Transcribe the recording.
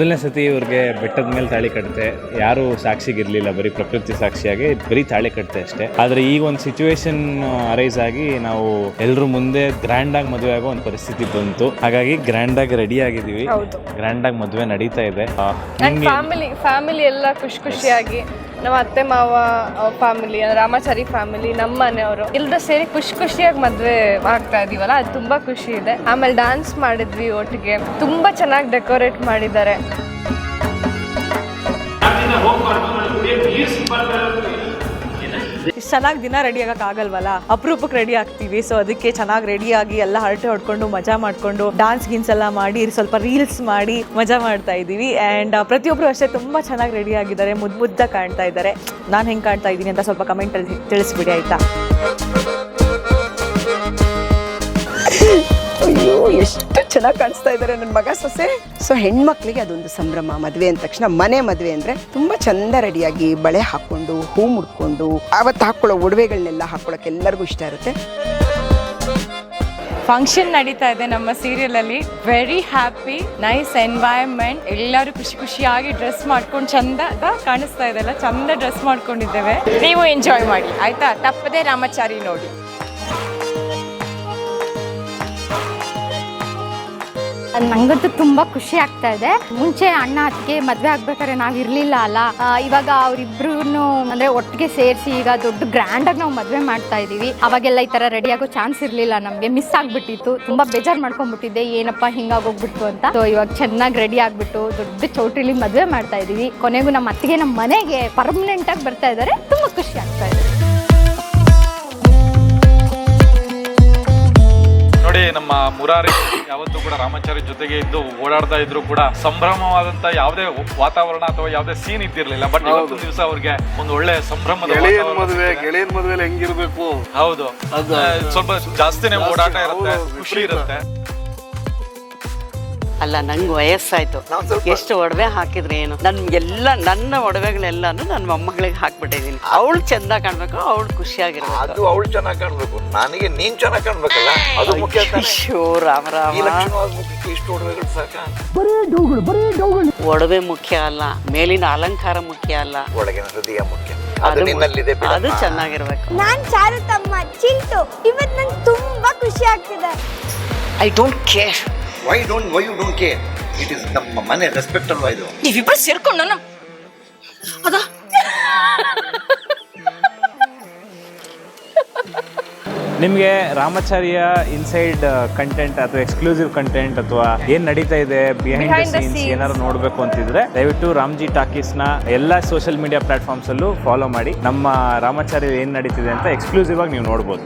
ಮೊದಲನೇ ಸತಿ ಇವ್ರಿಗೆ ಬೆಟ್ಟದ ಮೇಲೆ ತಾಳಿ ಕಟ್ತೆ ಯಾರು ಸಾಕ್ಷಿಗಿರಲಿಲ್ಲ ಬರೀ ಪ್ರಕೃತಿ ಸಾಕ್ಷಿಯಾಗಿ ಬರೀ ತಾಳಿ ಕಟ್ತೆ ಅಷ್ಟೇ. ಆದ್ರೆ ಈಗ ಒಂದು ಸಿಚುವೇಶನ್ ಅರೈಸ್ ಆಗಿ ನಾವು ಎಲ್ಲರೂ ಮುಂದೆ ಗ್ರ್ಯಾಂಡಾಗಿ ಮದುವೆ ಆಗೋ ಒಂದು ಪರಿಸ್ಥಿತಿ ಬಂತು. ಹಾಗಾಗಿ ಗ್ರ್ಯಾಂಡಾಗಿ ರೆಡಿ ಆಗಿದೀವಿ ಹೌದು. ಗ್ರ್ಯಾಂಡ್ ಆಗಿ ಮದುವೆ ನಡೀತಾ ಇದೆ. ಫ್ಯಾಮಿಲಿ ಫ್ಯಾಮಿಲಿ ಎಲ್ಲ ಖುಷಿ ಖುಷಿಯಾಗಿ ನಮ್ಮ ಅತ್ತೆ ಮಾವ ಫ್ಯಾಮಿಲಿ ರಾಮಾಚಾರಿ ಫ್ಯಾಮಿಲಿ ನಮ್ಮ ಮನೆಯವರು ಎಲ್ಲರೂ ಸೇರಿ ಖುಷಿ ಖುಷಿಯಾಗಿ ಮದುವೆ ಆಗ್ತಾ ಇದೀವಲ್ಲ ಅದು ತುಂಬಾ ಖುಷಿ ಇದೆ. ಆಮೇಲೆ ಡಾನ್ಸ್ ಮಾಡಿದ್ವಿ ಒಟ್ಟಿಗೆ. ತುಂಬಾ ಚೆನ್ನಾಗಿ ಡೆಕೋರೇಟ್ ಮಾಡಿದ್ದಾರೆ. ಇಷ್ಟು ಚೆನ್ನಾಗಿ ದಿನ ರೆಡಿ ಆಗಕ್ ಆಗಲ್ವಲ್ಲ? ಅಪರೂಪಕ್ಕೆ ರೆಡಿ ಆಗ್ತೀವಿ. ಸೊ ಅದಕ್ಕೆ ಚೆನ್ನಾಗಿ ರೆಡಿ ಆಗಿ ಎಲ್ಲ ಹರಟೆ ಹೊಡ್ಕೊಂಡು ಮಜಾ ಮಾಡ್ಕೊಂಡು ಡಾನ್ಸ್ ಗೀನ್ಸ್ ಎಲ್ಲ ಮಾಡಿ ಸ್ವಲ್ಪ ರೀಲ್ಸ್ ಮಾಡಿ ಮಜಾ ಮಾಡ್ತಾ ಇದೀವಿ ಅಂಡ್ ಪ್ರತಿಯೊಬ್ಬರು ಅಷ್ಟೇ ತುಂಬಾ ಚೆನ್ನಾಗಿ ರೆಡಿ ಆಗಿದ್ದಾರೆ. ಮುದ್ ಮುದ್ದ ಕಾಣ್ತಾ ಇದ್ದಾರೆ. ನಾನು ಹೆಂಗೆ ಕಾಣ್ತಾ ಇದ್ದೀನಿ ಅಂತ ಸ್ವಲ್ಪ ಕಮೆಂಟ್ ಅಲ್ಲಿ ತಿಳಿಸ್ಬಿಡಿ ಆಯಿತಾ? ಅಯ್ಯೋ ಎಷ್ಟು ಚೆನ್ನಾಗಿ ಕಾಣಿಸ್ತಾ ಇದ್ದಾರೆ ನನ್ನ ಮಗ ಸೊಸೆ. ಸೊ ಹೆಣ್ಮಕ್ಳಿಗೆ ಅದೊಂದು ಸಂಭ್ರಮ, ಮದುವೆ ಅಂದ ತಕ್ಷಣ ಮನೆ ಮದುವೆ ಅಂದರೆ ತುಂಬಾ ಚಂದ ರೆಡಿಯಾಗಿ ಬಳೆ ಹಾಕೊಂಡು ಹೂ ಮುಡ್ಕೊಂಡು ಅವತ್ತು ಹಾಕೊಳ್ಳೋ ಒಡವೆಗಳನ್ನೆಲ್ಲ ಹಾಕ್ಕೊಳ್ಳೋಕೆ ಎಲ್ಲರಿಗೂ ಇಷ್ಟ ಇರುತ್ತೆ. ಫಂಕ್ಷನ್ ನಡೀತಾ ಇದೆ ನಮ್ಮ ಸೀರಿಯಲ್ ಅಲ್ಲಿ. ವೆರಿ ಹ್ಯಾಪಿ ನೈಸ್ ಎನ್ವೈರ್ಮೆಂಟ್ ಎಲ್ಲರೂ ಖುಷಿ ಖುಷಿಯಾಗಿ ಡ್ರೆಸ್ ಮಾಡ್ಕೊಂಡು ಚಂದ ಕಾಣಿಸ್ತಾ ಇದೆಲ್ಲ ಚಂದ ಡ್ರೆಸ್ ಮಾಡ್ಕೊಂಡಿದ್ದೇವೆ. ನೀವು ಎಂಜಾಯ್ ಮಾಡಿ, ಆಯ್ತಾ? ತಪ್ಪದೆ ರಾಮಚಾರಿ ನೋಡಿ. ನಂಗಂತೂ ತುಂಬಾ ಖುಷಿ ಆಗ್ತಾ ಇದೆ. ಮುಂಚೆ ಅಣ್ಣ ಅದಕ್ಕೆ ಮದ್ವೆ ಆಗ್ಬೇಕಾದ್ರೆ ನಾವ್ ಇರ್ಲಿಲ್ಲ ಅಲ್ಲ. ಇವಾಗ ಅವ್ರಿಬ್ರು ಅಂದ್ರೆ ಒಟ್ಟಿಗೆ ಸೇರಿಸಿ ಈಗ ದೊಡ್ಡ ಗ್ರ್ಯಾಂಡ್ ಆಗಿ ನಾವು ಮದ್ವೆ ಮಾಡ್ತಾ ಇದೀವಿ. ಅವಾಗೆಲ್ಲ ಈ ತರ ರೆಡಿ ಆಗೋ ಚಾನ್ಸ್ ಇರ್ಲಿಲ್ಲ. ನಮ್ಗೆ ಮಿಸ್ ಆಗ್ಬಿಟ್ಟಿತ್ತು. ತುಂಬಾ ಬೇಜಾರ್ ಮಾಡ್ಕೊಂಡ್ಬಿಟ್ಟಿದ್ದೆ. ಏನಪ್ಪ ಹಿಂಗಾಗೋಗ್ಬಿಟ್ಟು ಅಂತ. ಸೊ ಇವಾಗ ಚೆನ್ನಾಗಿ ರೆಡಿ ಆಗ್ಬಿಟ್ಟು ದೊಡ್ಡ ಚೌಟ್ರಿಲಿ ಮದ್ವೆ ಮಾಡ್ತಾ ಇದೀವಿ. ಕೊನೆಗೂ ನಮ್ಮ ಅತ್ತಿಗೆ ನಮ್ಮ ಮನೆಗೆ ಪರ್ಮನೆಂಟ್ ಆಗಿ ಬರ್ತಾ ಇದಾರೆ. ತುಂಬಾ ಖುಷಿ ಆಗ್ತಾ ಇದೆ. ನೋಡಿ ನಮ್ಮ ಮುರಾರಿ ಯಾವತ್ತೂ ಕೂಡ ರಾಮಾಚಾರಿ ಜೊತೆಗೆ ಇದ್ದು ಓಡಾಡ್ತಾ ಇದ್ರು ಕೂಡ ಸಂಭ್ರಮವಾದಂತ ಯಾವುದೇ ವಾತಾವರಣ ಅಥವಾ ಯಾವುದೇ ಸೀನ್ ಇದ್ದಿರ್ಲಿಲ್ಲ. ಬಟ್ ಇವತ್ತು ದಿವಸ ಅವ್ರಿಗೆ ಒಂದು ಒಳ್ಳೆ ಸಂಭ್ರಮದ ಗೆಳೆಯನ್ ಮದುವೆ ಸಿಕ್ಕಿದೆ. ಗೆಳೆಯನ್ ಮದುವೆಲಿ ಹೆಂಗಿರ್ಬೇಕು? ಹೌದು. ಸ್ವಲ್ಪ ಜಾಸ್ತಿನೇ ಓಡಾಟ ಇರುತ್ತೆ ಖುಷಿ. ಇರುತ್ತೆ. ಅಲ್ಲ ನಂಗೆ ವಯಸ್ಸಾಯ್ತು. ಎಷ್ಟು ಒಡವೆ ಹಾಕಿದ್ರೆ ಏನು ನನ್ಗೆಲ್ಲ ನನ್ನ ಒಡವೆಗಳೆಲ್ಲಾನು ನನ್ನ ಮೊಮ್ಮಗಳಿಗೆ ಹಾಕ್ಬಿಟ್ಟಿದೀನಿ. ಅವಳು ಚಂದ ಕಾಣ್ಬೇಕು ಅವಳು ಖುಷಿಯಾಗಿರ್ಬೇಕು. ಅದು ಅವಳು ಚೆನ್ನಾಗಿ ಕಾಣ್ಬೇಕು. ನನಗೆ ನೀನ್ ಚೆನ್ನಾಗಿ ಕಾಣ್ಬೇಕಲ್ಲ? ಅದು ಮುಖ್ಯ ಶೋ ರಾಮ ರಾಮ. ರಾಮ ಒಡವೆಗಳು ಸಾಕ ಬರೀ ಡೌಗಳು ಬರೀ ಡೌಗಳು. ಒಡವೆ ಮುಖ್ಯ ಅಲ್ಲ ಮೇಲಿನ ಅಲಂಕಾರ ಮುಖ್ಯ ಅಲ್ಲ. ಒಳಗಿನ ಹೃದಯ ಮುಖ್ಯ. ಅದು ಅದು ನಿನ್ನಲ್ಲಿದೆ ಬಿಡಮ್ಮ. ಅದು ಚೆನ್ನಾಗಿರ್ಬೇಕು. ನಾನ್ ಚಾರು ತಮ್ಮ ಚಿಂಟು. ಇವತ್ತು ನಂಗೆ ತುಂಬಾ ಖುಷಿ ಆಗ್ತಿದೆ. I don't care why don't why you don't care it is ನಮ್ಮ ಮನೆ ರೆಸ್ಪೆಕ್ಟ್ ಅಲ್ವಾ ಇದು? ನೀವಿಬ್ಬರು ಸೇರ್ಕೊಂಡು ನನ್ನ ಅದ? ನಿಮಗೆ ರಾಮಾಚಾರ್ಯ ಇನ್ಸೈಡ್ ಕಂಟೆಂಟ್ ಅಥವಾ ಎಕ್ಸ್ಕ್ಲೂಸಿವ್ ಕಂಟೆಂಟ್ ಅಥವಾ ಏನ್ ನಡೀತಾ ಇದೆ behind the Behind the scenes scenes. ಏನಾದ್ರು ನೋಡಬೇಕು ಅಂತಿದ್ರೆ ದಯವಿಟ್ಟು ರಾಮ್ಜಿ ಟಾಕೀಸ್ನ ಎಲ್ಲಾ ಸೋಷಿಯಲ್ ಮೀಡಿಯಾ ಪ್ಲಾಟ್ಫಾರ್ಮ್ಸ್ ಅಲ್ಲೂ ಫಾಲೋ ಮಾಡಿ. ನಮ್ಮ ರಾಮಾಚಾರ್ಯ ಏನ್ ನಡೀತಿದೆ ಅಂತ ಎಕ್ಸ್ಕ್ಲೂಸಿವ್ ಆಗಿ ನೀವು ನೋಡ್ಬೋದು.